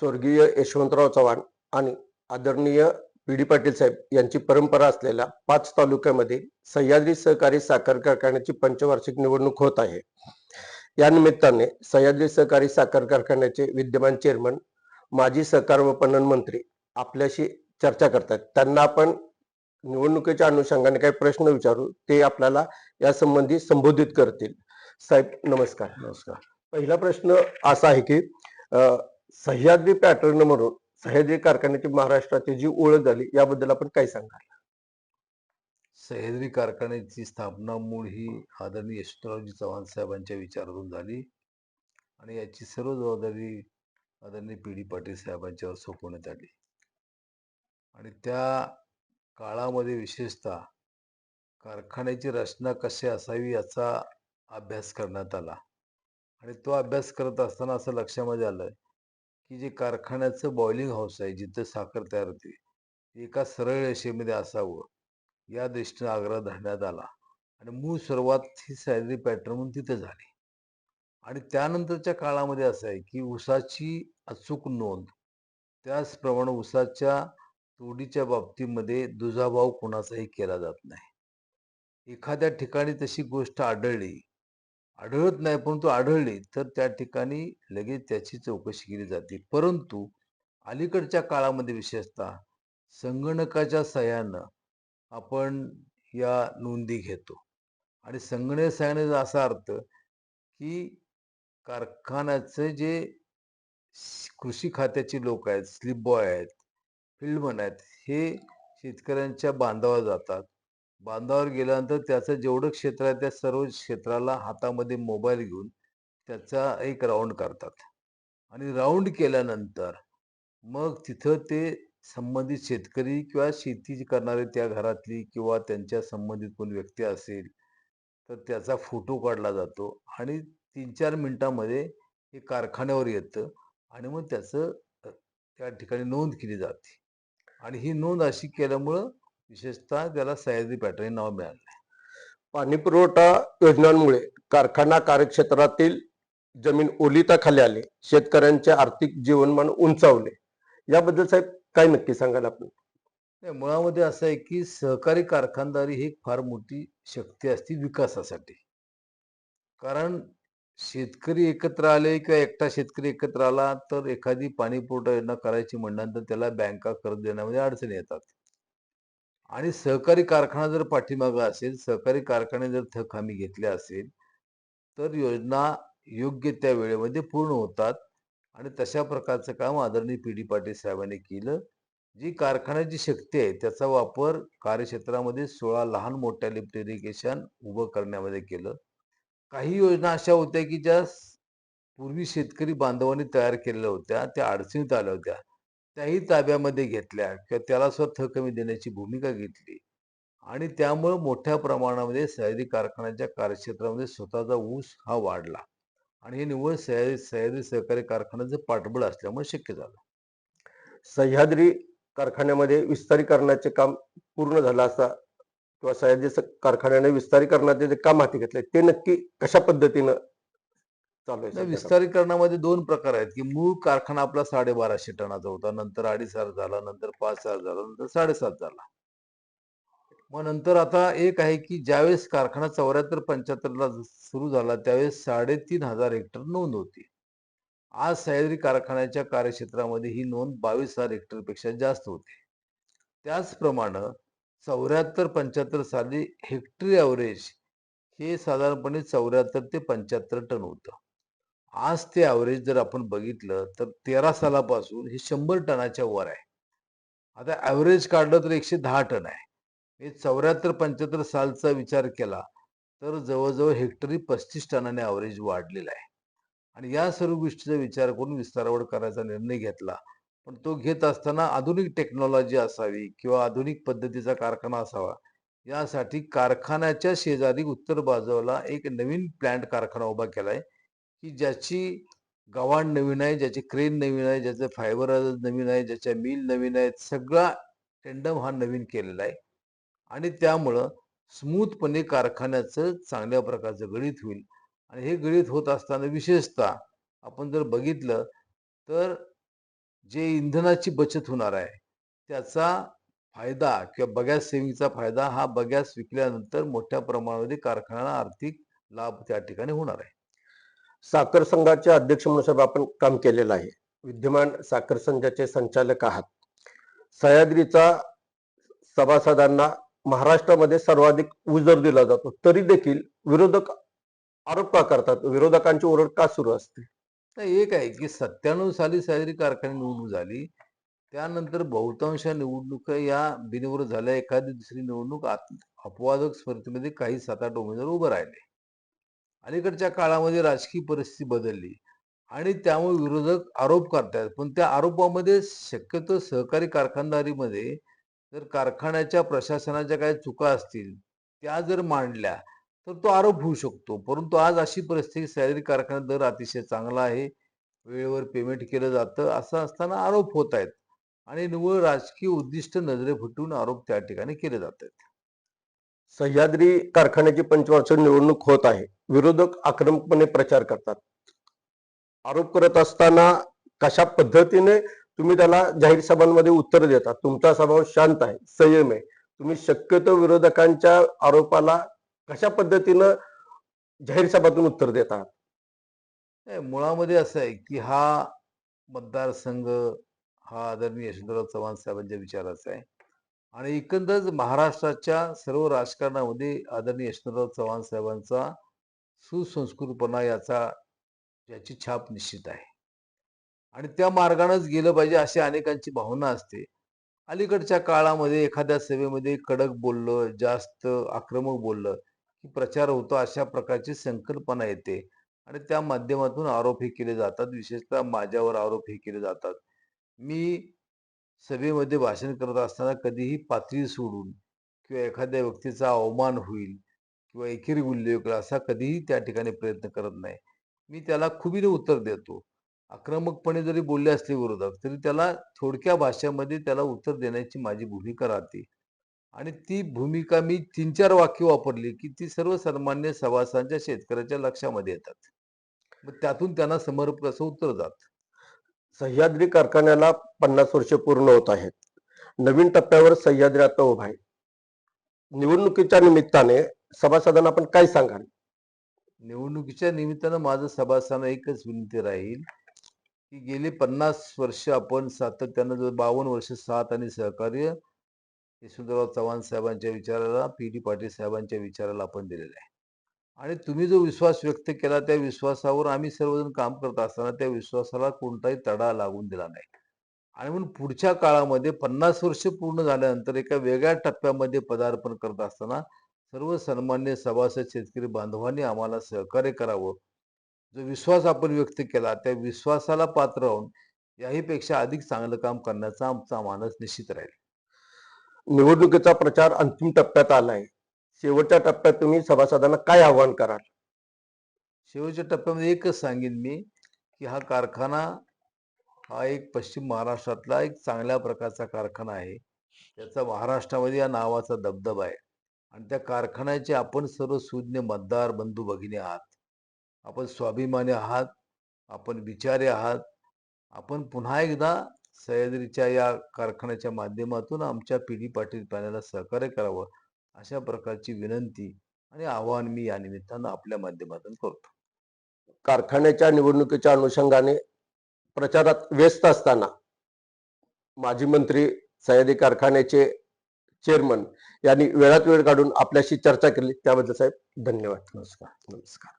स्वर्गीय यशवंतराव चव्हाण आणि आदरणीय पी डी पाटील साहेब यांची परंपरा असलेल्या पाच तालुक्यामध्ये सह्याद्री सहकारी साखर कारखान्याची पंचवार्षिक निवडणूक होत आहे. या निमित्ताने सह्याद्री सहकारी साखर कारखान्याचे विद्यमान चेअरमन माजी सहकार व पणन मंत्री आपल्याशी चर्चा करतात त्यांना आपण निवडणुकीच्या अनुषंगाने काही प्रश्न विचारू ते आपल्याला या संबंधी संबोधित करतील. साहेब नमस्कार. नमस्कार. पहिला प्रश्न असा आहे की अ, सह्याद्री पॅटर्न म्हणून सह्याद्री कारखान्याची महाराष्ट्राची जी ओळख झाली याबद्दल आपण काय सांगाल? सह्याद्री कारखान्याची स्थापना मूळ ही आदरणीय यशवंतरावजी चव्हाण साहेबांच्या विचारातून झाली. आणि याची सर्व जबाबदारी आदरणीय पी डी पाटील साहेबांच्यावर सोपवण्यात आली. आणि त्या काळामध्ये विशेषतः कारखान्याची रचना कशी असावी याचा अभ्यास करण्यात आला. आणि तो अभ्यास करत असताना असं लक्षामध्ये आलं की जे कारखान्याचं बॉइलिंग हाऊस आहे जिथं साखर तयार होते एका सरळ रेषेमध्ये असावं. या दृष्टीनं आग्रह धरण्यात आला. आणि मूळ सुरुवात ही सॅलरी पॅटर्न म्हणून तिथं झाली. आणि त्यानंतरच्या काळामध्ये असं आहे की उसाची अचूक नोंद त्याचप्रमाणे उसाच्या तोडीच्या बाबतीमध्ये दुजाभाव कोणाचाही केला जात नाही. एखाद्या ठिकाणी तशी गोष्ट आढळली आढळत नाही परंतु आढळली तर त्या ठिकाणी लगेच त्याची चौकशी केली जाते. परंतु अलीकडच्या काळामध्ये विशेषतः संगणकाच्या सहाय्यानं आपण या नोंदी घेतो. आणि संगणक सहाय्याने असा अर्थ की कारखान्याचं जे कृषी खात्याचे लोक आहेत स्लिप बॉय आहेत फील्डमन आहेत हे शेतकऱ्यांच्या बांधावर जातात. बांधावर गेल्यानंतर त्याचं जेवढं क्षेत्र आहे त्या सर्व क्षेत्राला हातामध्ये मोबाईल घेऊन त्याचा एक राऊंड करतात. आणि राऊंड केल्यानंतर मग तिथं ते संबंधित शेतकरी किंवा शेती करणारे त्या घरातली किंवा त्यांच्या संबंधित कोण व्यक्ती असेल तर त्याचा फोटो काढला जातो आणि तीन चार मिनटामध्ये हे कारखान्यावर येतं आणि मग त्याचं त्या ठिकाणी नोंद केली जाते. आणि ही नोंद अशी केल्यामुळं विशेषतः त्याला सह्याद्री पॅटर्न हे नाव मिळालं पाणी पुरवठा योजनांमुळे कारखाना कार्यक्षेत्रातील जमीन ओलिताखाली आले शेतकऱ्यांचे आर्थिक जीवनमान उंचावले. याबद्दल साहेब काय नक्की सांगाल आपण? मुळामध्ये असं आहे की सहकारी कारखानदारी ही एक फार मोठी शक्ती असते विकासासाठी. कारण शेतकरी एकत्र आले किंवा एकटा शेतकरी एकत्र आला तर एखादी पाणी पुरवठा योजना करायची म्हणल्यानंतर त्याला बँका कर्ज देण्यामध्ये अडचणी येतात. आणि सहकारी कारखाना जर पाठीमागं असेल सहकारी कारखाने जर थक हमी घेतल्या असेल तर योजना योग्य त्या वेळेमध्ये पूर्ण होतात. आणि तशा प्रकारचं काम आदरणीय पी डी पाटील साहेबांनी केलं जी कारखान्याची शक्ती आहे त्याचा वापर कार्यक्षेत्रामध्ये सोळा लहान मोठ्या लिफ्ट इरिगेशन उभं करण्यामध्ये केलं. काही योजना अशा होत्या की ज्या पूर्वी शेतकरी बांधवांनी तयार केलेल्या होत्या त्या अडचणीत आल्या होत्या. त्याही ताब्यामध्ये घेतल्या किंवा त्याला स्वतः कमी देण्याची भूमिका घेतली. आणि त्यामुळे मोठ्या प्रमाणामध्ये सह्याद्री कारखान्याच्या कार्यक्षेत्रामध्ये स्वतःचा ऊस हा वाढला. आणि हे निव्वळ सह्याद्री सह्याद्री सहकारी कारखान्याचं पाठबळ असल्यामुळे शक्य झालं. सह्याद्री कारखान्यामध्ये विस्तारीकरणाचे काम पूर्ण झालं असा किंवा सह्याद्री कारखान्याने विस्तारीकरणाचे जे काम हाती घेतले ते नक्की कशा पद्धतीनं नाही? विस्तारीकरणामध्ये दोन प्रकार आहेत की मूळ कारखाना आपला साडेबाराशे टनाचा होता नंतर अडीच हजार झाला नंतर पाच हजार झाला नंतर साडेसात झाला. मग नंतर आता एक आहे की ज्यावेळेस कारखाना चौऱ्याहत्तर पंच्याहत्तरला सुरू झाला त्यावेळेस साडेतीन हजार हेक्टर नोंद होती. आज सह्याद्री कारखान्याच्या कार्यक्षेत्रामध्ये ही नोंद बावीस हजार हेक्टरपेक्षा जास्त होते. त्याचप्रमाणे चौऱ्याहत्तर पंच्याहत्तर साली हेक्टरी ॲव्हरेज हे साधारणपणे चौऱ्याहत्तर ते पंच्याहत्तर टन होतं. आज ते ॲव्हरेज जर आपण बघितलं तर तेरा सालापासून हे शंभर टनाच्या वर आहे. आता ॲव्हरेज काढलं तर एकशे दहा टन आहे. हे चौऱ्याहत्तर पंच्याहत्तर सालचा विचार केला तर जवळजवळ हेक्टरी पस्तीस टनाने ॲव्हरेज वाढलेला आहे. आणि या सर्व गोष्टीचा विचार करून विस्तारावर करायचा निर्णय घेतला. पण तो घेत असताना आधुनिक टेक्नॉलॉजी असावी किंवा आधुनिक पद्धतीचा कारखाना असावा यासाठी कारखान्याच्या शेजारी उत्तर बाजूला एक नवीन प्लांट कारखाना उभा केलाय. की ज्याची गव्हाण नवीन आहे ज्याची क्रेन नवीन आहे ज्याचं फायबर नवीन आहे ज्याच्या मिल नवीन आहेत सगळा टेंडम हा नवीन केलेला आहे. आणि त्यामुळं स्मूथपणे कारखान्याचं चांगल्या प्रकारचं गणित होईल. आणि हे गणित होत असताना विशेषतः आपण जर बघितलं तर जे इंधनाची बचत होणार आहे त्याचा फायदा किंवा बगॅस सेविंगचा फायदा हा बगॅस विकल्यानंतर मोठ्या प्रमाणामध्ये कारखान्याला आर्थिक लाभ त्या ठिकाणी होणार आहे. साखर संघाचे अध्यक्ष म्हणून साहेब आपण काम केलेलं आहे. विद्यमान साखर संघाचे संचालक आहात. सह्याद्रीचा सभासदांना महाराष्ट्रामध्ये सर्वाधिक उजर दिला जातो. तरी देखील विरोधक आरोप का करतात? विरोधकांची ओरड का सुरू असते? नाही एक आहे की सत्त्याण्णव साली सह्याद्री कारखाने निवडणूक झाली. त्यानंतर बहुतांश निवडणुका या बिनविरोध झाल्या. एखादी दुसरी निवडणूक अपवादक स्पर्धेमध्ये काही सात आठ उमेदवार उभे राहिले. अलीकडच्या काळामध्ये राजकीय परिस्थिती बदलली आणि त्यामुळे विरोधक आरोप करतात. पण त्या आरोपामध्ये शक्यतो सहकारी कारखानदारीमध्ये जर कारखान्याच्या प्रशासनाच्या काही चुका असतील त्या जर मांडल्या तर तो आरोप होऊ शकतो. परंतु आज अशी परिस्थिती सॅलरी कारखान्यात दर अतिशय चांगला आहे. वेळेवर पेमेंट केलं जातं असं असताना आरोप होत आहेत. आणि निव्वळ राजकीय उद्दिष्ट नजरे फुटून आरोप त्या ठिकाणी केले जात आहेत. सह्याद्री कारखान्याची पंचवार्षिक निवडणूक होत आहे. विरोधक आक्रमकपणे प्रचार करतात. आरोप करत असताना कशा पद्धतीने तुम्ही त्याला जाहीर सभांमध्ये उत्तर देता? तुमचा स्वभाव शांत आहे संयम आहे. तुम्ही शक्यतो विरोधकांच्या आरोपाला कशा पद्धतीनं जाहीर सभातून उत्तर देता? मुळामध्ये असं आहे की हा मतदारसंघ हा आदरणीय यशवंतराव चव्हाण साहेबांच्या विचाराचा आहे. आणि एकंदरच महाराष्ट्राच्या सर्व राजकारणामध्ये आदरणीय यशवंतराव चव्हाण साहेबांचा सुसंस्कृतपणा याचा याची छाप निश्चित आहे. आणि त्या मार्गानेच गेलं पाहिजे अशी अनेकांची भावना असते. अलीकडच्या काळामध्ये एखाद्या सभेमध्ये कडक बोललं जास्त आक्रमक बोललं की प्रचार होतो अशा प्रकारची संकल्पना येते. आणि त्या माध्यमातून आरोप हे केले जातात. विशेषतः माझ्यावर आरोप हे केले जातात. मी सभेमध्ये भाषण करत असताना कधीही पातळी सोडून किंवा एखाद्या व्यक्तीचा अवमान होईल किंवा एकेरी उल्लेख असा कधीही त्या ठिकाणी प्रयत्न करत नाही. मी त्याला खुबीने उत्तर देतो. आक्रमकपणे जरी बोलले असले विरोधक तरी त्याला थोडक्या भाषेमध्ये त्याला उत्तर देण्याची माझी भूमिका राहते. आणि ती भूमिका मी तीन चार वाक्य वापरली की ती सर्वसन्मान्य सभासांच्या शेतकऱ्याच्या लक्षामध्ये येतात. मग त्यातून त्यांना समर्पक असं उत्तर जात. सह्याद्री कारखान्याला पन्नास वर्ष पूर्ण होत आहेत. नवीन टप्प्यावर सह्याद्री आता उभा आहे. निवडणुकीच्या निमित्ताने सभासदांना आपण काय सांगाल? निवडणुकीच्या निमित्तानं माझं सभासदांना एकच विनंती राहील की गेली पन्नास वर्ष आपण सातत्यानं जो बावन्न वर्ष साथ आणि सहकार्य यशवंतराव चव्हाण साहेबांच्या विचाराला पी डी पाटील साहेबांच्या विचाराला आपण दिलेलं आहे. आणि तुम्ही जो विश्वास व्यक्त केला त्या विश्वासावर आम्ही सर्वजण काम करत असताना त्या विश्वासाला कोणताही तडा लागून दिला नाही. आणि म्हणून पुढच्या काळामध्ये पन्नास वर्ष पूर्ण झाल्यानंतर एका वेगळ्या टप्प्यामध्ये पदार्पण करत असताना सर्व सन्मान्य सभासद शेतकरी बांधवांनी आम्हाला सहकार्य करावं. जो विश्वास आपण व्यक्त केला त्या विश्वासाला पात्र राहून याहीपेक्षा अधिक चांगलं काम करण्याचा आमचा मानस निश्चित राहील. निवडणुकीचा प्रचार अंतिम टप्प्यात आलाय. शेवटच्या टप्प्यात तुम्ही सभासदांना काय आव्हान कराल? शेवटच्या टप्प्यामध्ये एकच सांगेन मी की हा कारखाना हा एक पश्चिम महाराष्ट्रातला एक चांगल्या प्रकारचा कारखाना आहे. त्याचा महाराष्ट्रामध्ये या नावाचा दबदबा आहे. आणि त्या कारखान्याचे आपण सर्व सुज्ञ मतदार बंधू भगिनी आहात. आपण स्वाभिमानी आहात आपण विचारी आहात. आपण पुन्हा एकदा सह्याद्रीच्या या कारखान्याच्या माध्यमातून आमच्या पी डी पाटील पॅनलला सहकार्य करावं. अशा प्रकारची विनंती आणि आवाहन मी या निमित्तानं आपल्या माध्यमातून करतो. कारखान्याच्या निवडणुकीच्या अनुषंगाने प्रचारात व्यस्त असताना माजी मंत्री सह्याद्री कारखान्याचे चेअरमन यांनी वेळात वेळ काढून आपल्याशी चर्चा केली. त्याबद्दल साहेब धन्यवाद. नमस्कार. नमस्कार.